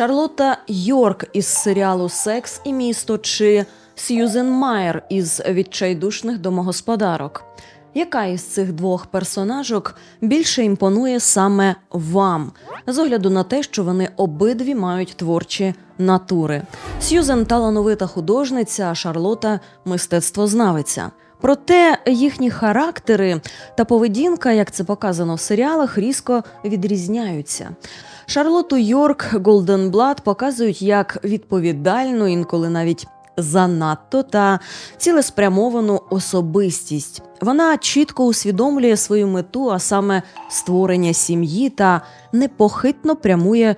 Шарлотта Йорк із серіалу Секс і місто чи Сьюзен Майер із відчайдушних домогосподарок. Яка із цих двох персонажок більше імпонує саме вам, з огляду на те, що вони обидві мають творчі натури? Сьюзен талановита художниця, а Шарлота мистецтвознавиця. Проте їхні характери та поведінка, як це показано в серіалах, різко відрізняються. Шарлоту Йорк Голденблад показують як відповідальну, інколи навіть занадто та цілеспрямовану особистість. Вона чітко усвідомлює свою мету, а саме створення сім'ї, та непохитно прямує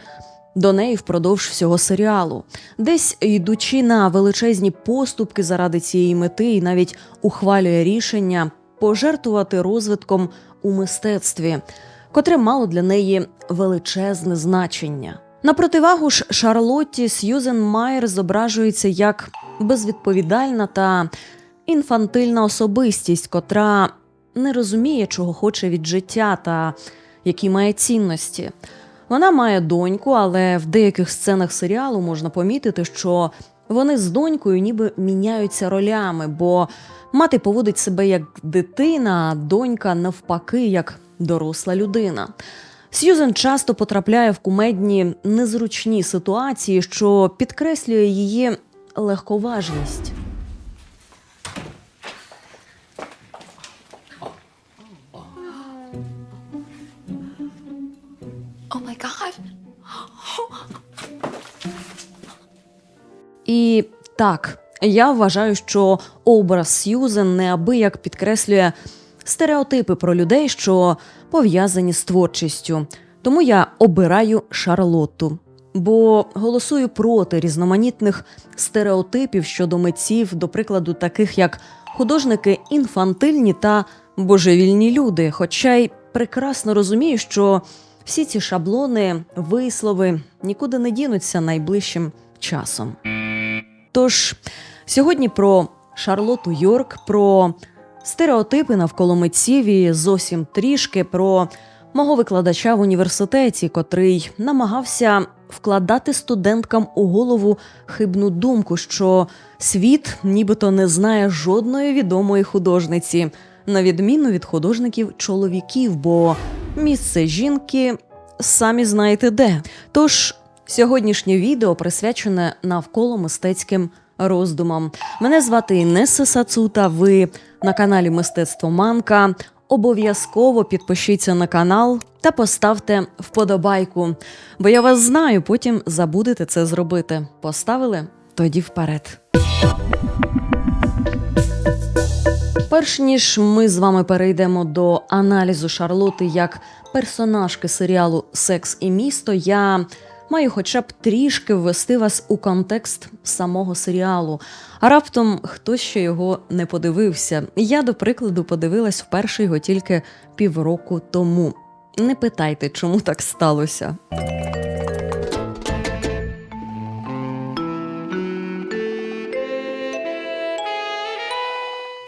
до неї впродовж всього серіалу, десь йдучи на величезні поступки заради цієї мети, і навіть ухвалює рішення пожертвувати розвитком у мистецтві, котре мало для неї величезне значення. На противагу ж Шарлотті Сьюзен Майер зображується як безвідповідальна та інфантильна особистість, котра не розуміє, чого хоче від життя та які має цінності. Вона має доньку, але в деяких сценах серіалу можна помітити, що вони з донькою ніби міняються ролями, бо мати поводить себе як дитина, а донька навпаки, як доросла людина. Сьюзен часто потрапляє в кумедні незручні ситуації, що підкреслює її легковажність. Oh. І так, я вважаю, що образ Сьюзен неабияк підкреслює стереотипи про людей, що пов'язані з творчістю. Тому я обираю Шарлотту. Бо голосую проти різноманітних стереотипів щодо митців, до прикладу, таких як художники інфантильні та божевільні люди. Хоча й прекрасно розумію, що всі ці шаблони, вислови нікуди не дінуться найближчим часом. Тож сьогодні про Шарлоту Йорк, про стереотипи навколо митців і зовсім трішки про мого викладача в університеті, котрий намагався вкладати студенткам у голову хибну думку, що світ нібито не знає жодної відомої художниці, на відміну від художників чоловіків, бо місце жінки самі знаєте де. Тож сьогоднішнє відео присвячене навколо мистецьким роздумам. Мене звати Інеса Сацута. Ви на каналі Мистецтво Манка. Обов'язково підпишіться на канал та поставте вподобайку, бо я вас знаю, потім забудете це зробити. Поставили? Тоді вперед. Перш ніж ми з вами перейдемо до аналізу Шарлоти як персонажки серіалу Секс і місто, я маю хоча б трішки ввести вас у контекст самого серіалу. А раптом хтось ще його не подивився. Я, до прикладу, подивилась вперше його тільки півроку тому. Не питайте, чому так сталося.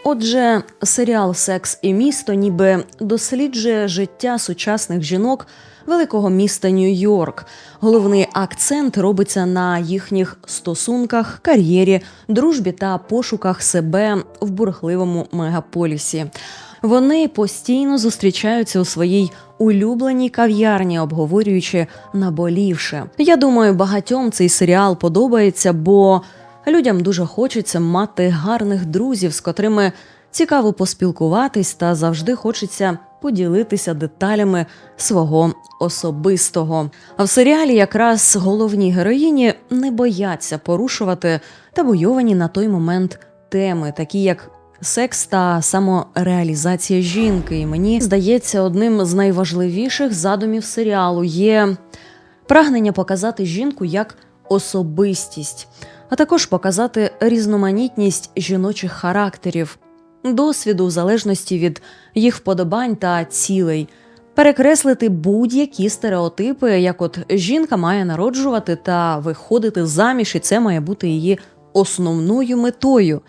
Отже, серіал Секс і місто ніби досліджує життя сучасних жінок великого міста Нью-Йорк. Головний акцент робиться на їхніх стосунках, кар'єрі, дружбі та пошуках себе в бурхливому мегаполісі. Вони постійно зустрічаються у своїй улюбленій кав'ярні, обговорюючи наболівше. Я думаю, багатьом цей серіал подобається, бо людям дуже хочеться мати гарних друзів, з котрими цікаво поспілкуватись, та завжди хочеться поділитися деталями свого особистого. А в серіалі якраз головні героїні не бояться порушувати табойовані на той момент теми, такі як секс та самореалізація жінки. І мені здається, одним з найважливіших задумів серіалу є прагнення показати жінку як особистість, а також показати різноманітність жіночих характерів, досвіду в залежності від їх вподобань та цілей. Перекреслити будь-які стереотипи, як от жінка має народжувати та виходити заміж, і це має бути її основною метою.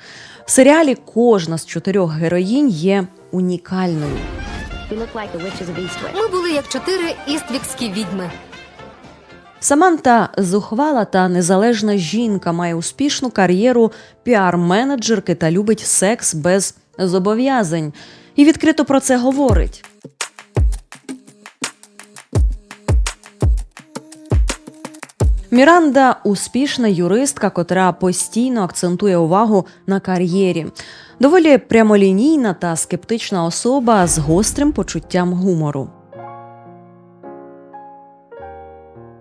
В серіалі кожна з чотирьох героїнь є унікальною. Ми були як чотири іствікські відьми. Саманта зухвала та незалежна жінка має успішну кар'єру піар-менеджерки та любить секс без зобов'язань. І відкрито про це говорить. Міранда успішна юристка, котра постійно акцентує увагу на кар'єрі. Доволі прямолінійна та скептична особа з гострим почуттям гумору.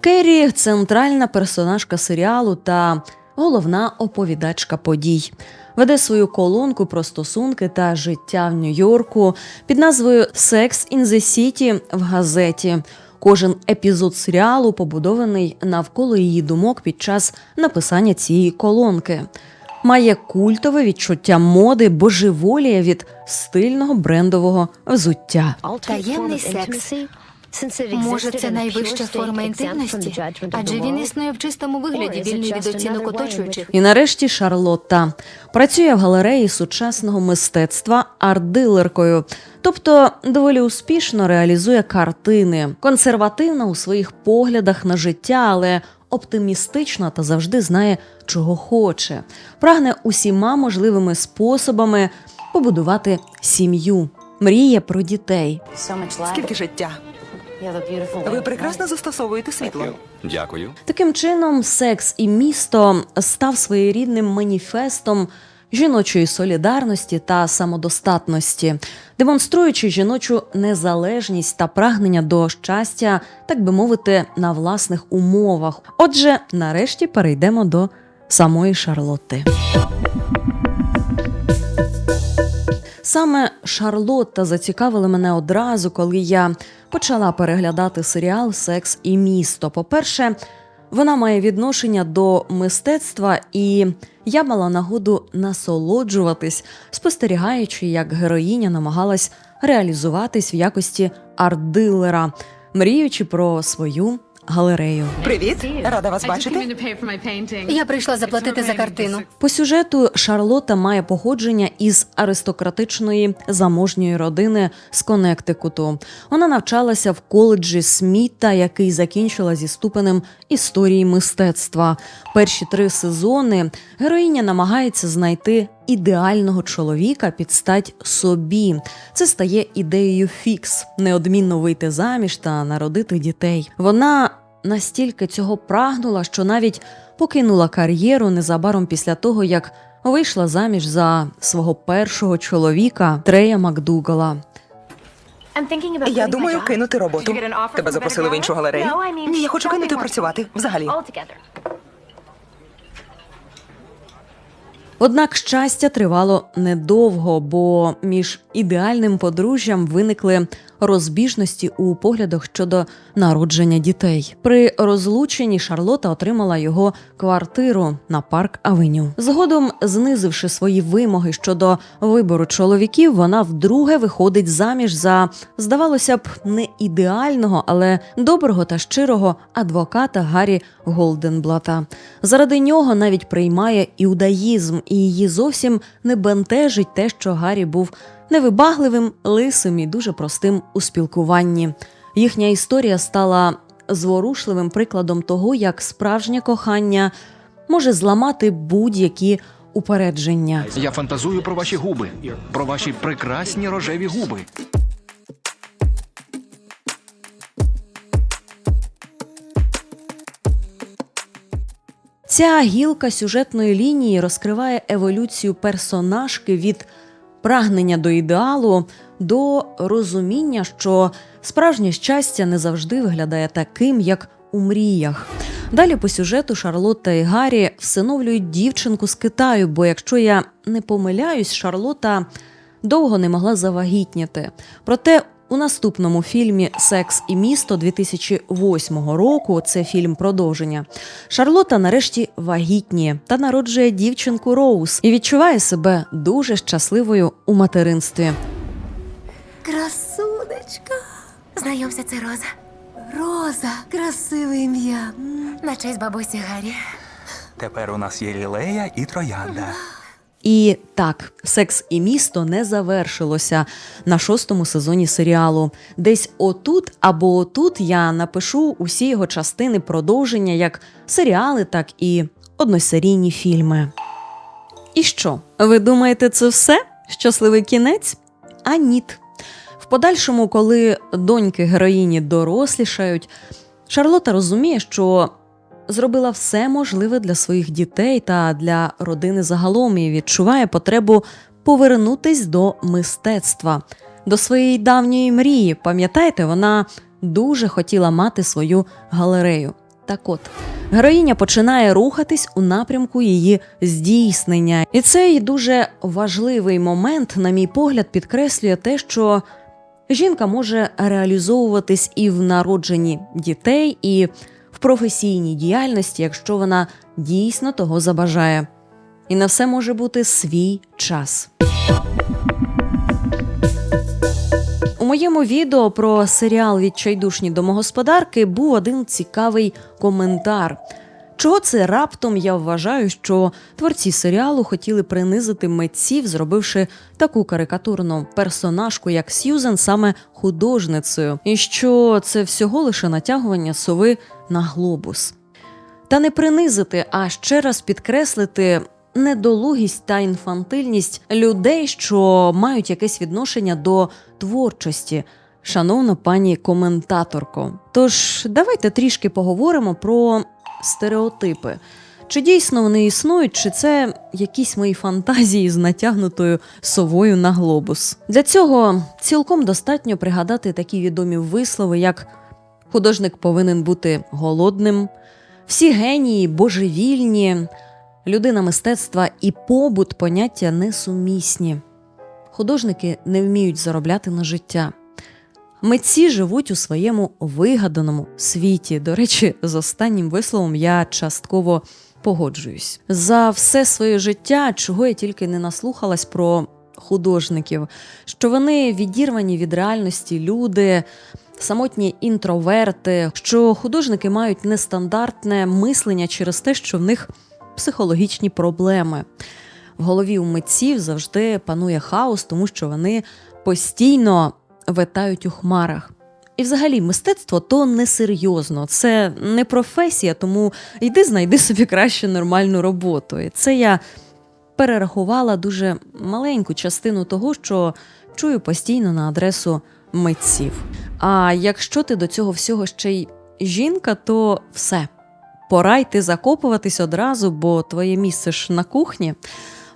Керрі центральна персонажка серіалу та головна оповідачка подій. Веде свою колонку про стосунки та життя в Нью-Йорку під назвою Sex in the City в газеті. Кожен епізод серіалу побудований навколо її думок під час написання цієї колонки. Має культове відчуття моди, божеволіє від стильного брендового взуття. Таємний секс. Може, це найвища форма інтимності, адже він існує в чистому вигляді, вільний від оцінок оточуючих. І нарешті Шарлотта працює в галереї сучасного мистецтва арт-дилеркою, тобто доволі успішно реалізує картини, консервативна у своїх поглядах на життя, але оптимістична та завжди знає, чого хоче. Прагне усіма можливими способами побудувати сім'ю. Мріє про дітей. Скільки життя? Ви прекрасно застосовуєте світло. Дякую. Таким чином, секс і місто став своєрідним маніфестом жіночої солідарності та самодостатності, демонструючи жіночу незалежність та прагнення до щастя, так би мовити, на власних умовах. Отже, нарешті перейдемо до самої Шарлотти. Саме Шарлотта зацікавила мене одразу, коли я почала переглядати серіал Секс і місто. По-перше, вона має відношення до мистецтва, і я мала нагоду насолоджуватись, спостерігаючи, як героїня намагалась реалізуватись в якості арт-дилера, мріючи про свою галерею. Привіт, рада вас бачити. Я прийшла заплатити за картину. По сюжету Шарлота має походження із аристократичної заможньої родини з Коннектикуту. Вона навчалася в коледжі Сміта, який закінчила зі ступенем історії мистецтва. Перші три сезони героїня намагається знайти ідеального чоловіка під стать собі. Це стає ідеєю фікс неодмінно вийти заміж та народити дітей. Вона настільки цього прагнула, що навіть покинула кар'єру незабаром після того, як вийшла заміж за свого першого чоловіка Трея Макдугала. Я думаю кинути роботу. Тебе запросили в іншу галерею? Ні, я хочу кинути працювати. Взагалі. Однак щастя тривало недовго, бо між ідеальним подружжям виникли розбіжності у поглядах щодо народження дітей. При розлученні Шарлота отримала його квартиру на парк Авеню. Згодом, знизивши свої вимоги щодо вибору чоловіків, вона вдруге виходить заміж за, здавалося б, не ідеального, але доброго та щирого адвоката Гаррі Голденблата. Заради нього навіть приймає іудаїзм, і її зовсім не бентежить те, що Гаррі був невибагливим, лисим і дуже простим у спілкуванні. Їхня історія стала зворушливим прикладом того, як справжнє кохання може зламати будь-які упередження. Я фантазую про ваші губи, про ваші прекрасні рожеві губи. Ця гілка сюжетної лінії розкриває еволюцію персонажки від прагнення до ідеалу до розуміння, що справжнє щастя не завжди виглядає таким, як у мріях. Далі по сюжету Шарлотта і Гаррі всиновлюють дівчинку з Китаю, бо якщо я не помиляюсь, Шарлота довго не могла завагітніти. Проте у наступному фільмі Секс і місто 2008 року. Це фільм продовження. Шарлота нарешті вагітніє та народжує дівчинку Роуз і відчуває себе дуже щасливою у материнстві. Красунечка. Знайомся, це Роза. Роза, красиве ім'я. На честь бабусі Гаррі. Тепер у нас є лілея і троянда. І так, секс і місто не завершилося на шостому сезоні серіалу. Десь отут або отут я напишу усі його частини продовження, як серіали, так і односерійні фільми. І що? Ви думаєте, це все? Щасливий кінець? А ніт. В подальшому, коли доньки героїні дорослішають, Шарлота розуміє, що зробила все можливе для своїх дітей та для родини загалом і відчуває потребу повернутись до мистецтва, до своєї давньої мрії. Пам'ятаєте, вона дуже хотіла мати свою галерею. Так от, героїня починає рухатись у напрямку її здійснення. І цей дуже важливий момент, на мій погляд, підкреслює те, що жінка може реалізовуватись і в народженні дітей, і в професійній діяльності, якщо вона дійсно того забажає. І на все може бути свій час. У моєму відео про серіал Відчайдушні домогосподарки був один цікавий коментар. Чого це раптом я вважаю, що творці серіалу хотіли принизити митців, зробивши таку карикатурну персонажку, як Сьюзен, саме художницею, і що це всього лише натягування сови на глобус. Та не принизити, а ще раз підкреслити недолугість та інфантильність людей, що мають якесь відношення до творчості, шановна пані коментаторко. Тож давайте трішки поговоримо про стереотипи. Чи дійсно вони існують, чи це якісь мої фантазії з натягнутою совою на глобус? Для цього цілком достатньо пригадати такі відомі вислови, як художник повинен бути голодним, всі генії божевільні, людина мистецтва і побут поняття несумісні. Художники не вміють заробляти на життя. Митці живуть у своєму вигаданому світі. До речі, з останнім висловом я частково погоджуюсь. За все своє життя, чого я тільки не наслухалась про художників, що вони відірвані від реальності люди, самотні інтроверти, що художники мають нестандартне мислення через те, що в них психологічні проблеми. В голові у митців завжди панує хаос, тому що вони постійно витають у хмарах. І взагалі мистецтво то несерйозно, це не професія, тому йди знайди собі краще нормальну роботу. І це я перерахувала дуже маленьку частину того, що чую постійно на адресу митців. А якщо ти до цього всього ще й жінка, то все. Пора йти закопуватись одразу, бо твоє місце ж на кухні.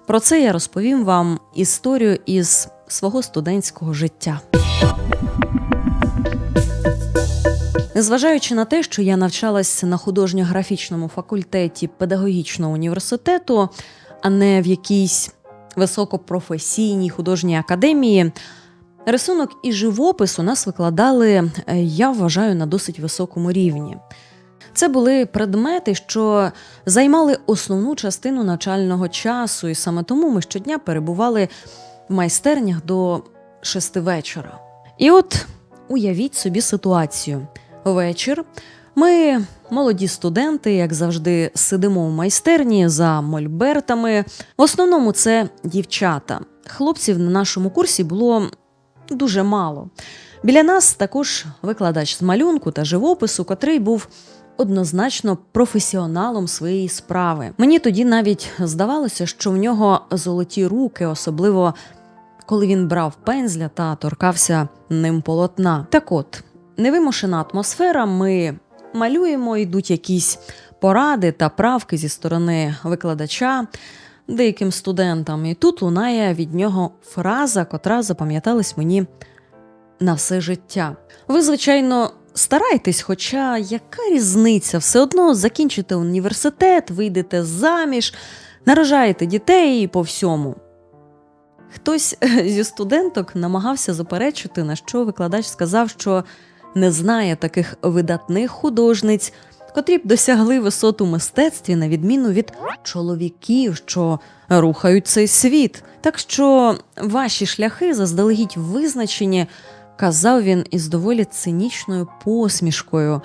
Про це я розповім вам історію із свого студентського життя. Незважаючи на те, що я навчалась на художньо-графічному факультеті педагогічного університету, а не в якійсь високопрофесійній художній академії, рисунок і живопис у нас викладали, е, я вважаю, на досить високому рівні. Це були предмети, що займали основну частину навчального часу, і саме тому ми щодня перебували в майстернях до шести вечора. І от уявіть собі ситуацію. Вечір. Ми, молоді студенти, як завжди, сидимо в майстерні за мольбертами. В основному це дівчата. Хлопців на нашому курсі було дуже мало. Біля нас також викладач з малюнку та живопису, котрий був однозначно професіоналом своєї справи. Мені тоді навіть здавалося, що в нього золоті руки, особливо коли він брав пензля та торкався ним полотна. Так от, невимушена атмосфера, ми малюємо, йдуть якісь поради та правки зі сторони викладача деяким студентам. І тут лунає від нього фраза, котра запам'яталась мені на все життя. Ви, звичайно, старайтесь, хоча яка різниця? Все одно закінчите університет, вийдете заміж, наражаєте дітей і по всьому. Хтось зі студенток намагався заперечити, на що викладач сказав, що не знає таких видатних художниць, котрі б досягли висот у мистецтві, на відміну від чоловіків, що рухають цей світ. Так що ваші шляхи заздалегідь визначені, казав він із доволі цинічною посмішкою,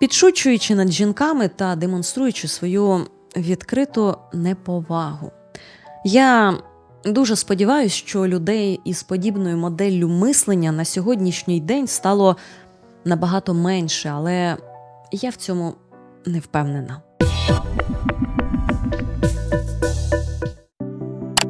підшучуючи над жінками та демонструючи свою відкриту неповагу. Я дуже сподіваюся, що людей із подібною моделлю мислення на сьогоднішній день стало набагато менше, але я в цьому не впевнена.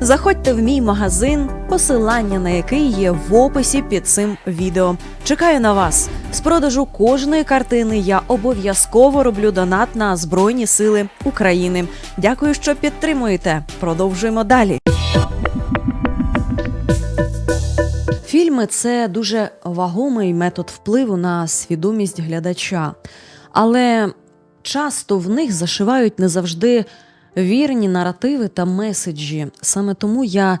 заходьте в мій магазин, посилання на який є в описі під цим відео. Чекаю на вас. З продажу кожної картини я обов'язково роблю донат на Збройні Сили України. Дякую, що підтримуєте. Продовжуємо далі. Фільми це дуже вагомий метод впливу на свідомість глядача, але часто в них зашивають не завжди вірні наративи та меседжі. Саме тому я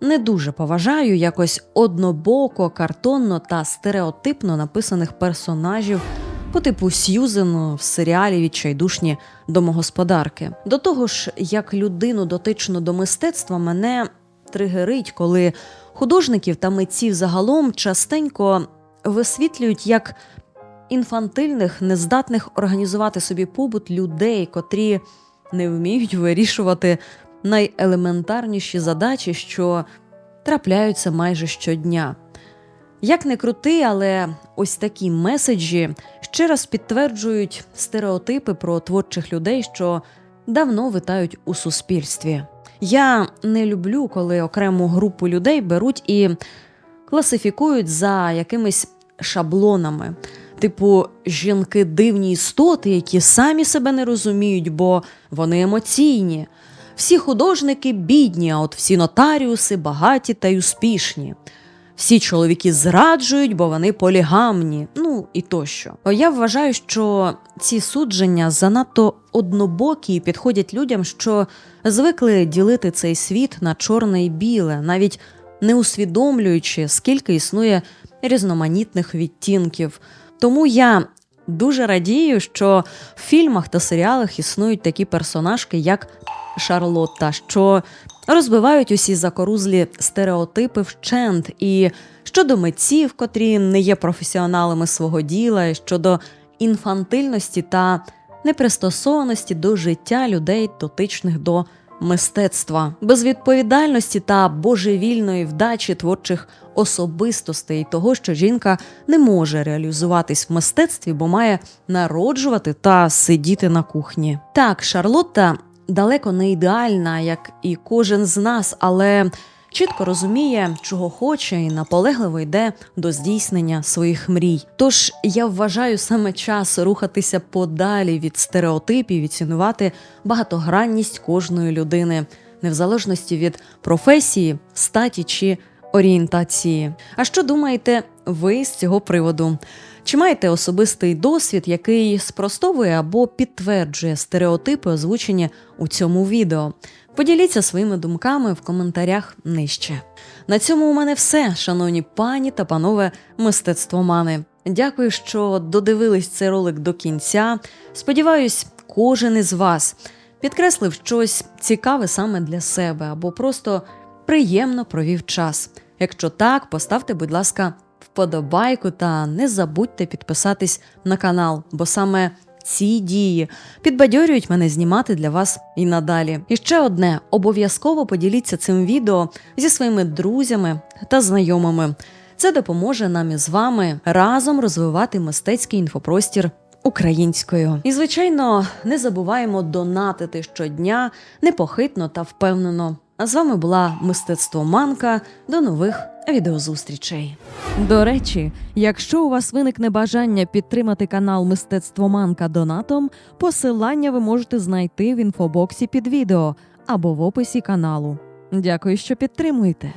не дуже поважаю якось однобоко, картонно та стереотипно написаних персонажів по типу Сьюзен в серіалі Відчайдушні домогосподарки. До того ж, як людину дотичну до мистецтва, мене тригерить, коли художників та митців загалом частенько висвітлюють як інфантильних, нездатних організувати собі побут людей, котрі не вміють вирішувати найелементарніші задачі, що трапляються майже щодня. Як не крути, але ось такі меседжі ще раз підтверджують стереотипи про творчих людей, що давно витають у суспільстві. Я не люблю, коли окрему групу людей беруть і класифікують за якимись шаблонами. Типу, жінки дивні істоти, які самі себе не розуміють, бо вони емоційні. Всі художники бідні, а от всі нотаріуси багаті та й успішні. Всі чоловіки зраджують, бо вони полігамні, ну і тощо. Я вважаю, що ці судження занадто однобокі і підходять людям, що звикли ділити цей світ на чорне і біле, навіть не усвідомлюючи, скільки існує різноманітних відтінків. Тому я дуже радію, що в фільмах та серіалах існують такі персонажки, як Шарлотта, що розбивають усі закорузлі стереотипи вщент і щодо митців, котрі не є професіоналами свого діла, і щодо інфантильності та непристосованості до життя людей, дотичних до мистецтва, безвідповідальності та божевільної вдачі творчих особистостей, того, що жінка не може реалізуватись в мистецтві, бо має народжувати та сидіти на кухні. Так, Шарлотта далеко не ідеальна, як і кожен з нас, але чітко розуміє, чого хоче, і наполегливо йде до здійснення своїх мрій. Тож я вважаю саме час рухатися подалі від стереотипів і цінувати багатогранність кожної людини, не в залежності від професії, статі чи орієнтації. А що думаєте ви з цього приводу? Чи маєте особистий досвід, який спростовує або підтверджує стереотипи, озвучені у цьому відео? Поділіться своїми думками в коментарях нижче. На цьому у мене все, шановні пані та панове мистецтвомани. Дякую, що додивились цей ролик до кінця. Сподіваюсь, кожен із вас підкреслив щось цікаве саме для себе або просто приємно провів час. Якщо так, поставте, будь ласка, вподобайку та не забудьте підписатись на канал, бо саме ці дії підбадьорюють мене знімати для вас і надалі. І ще одне: обов'язково поділіться цим відео зі своїми друзями та знайомими. Це допоможе нам із вами разом розвивати мистецький інфопростір українською. І, звичайно, не забуваємо донатити щодня непохитно та впевнено. А з вами була мистецтво Манка. До нових відеозустрічей. До речі, якщо у вас виникне бажання підтримати канал Мистецтво Манка донатом, посилання ви можете знайти в інфобоксі під відео або в описі каналу. Дякую, що підтримуєте.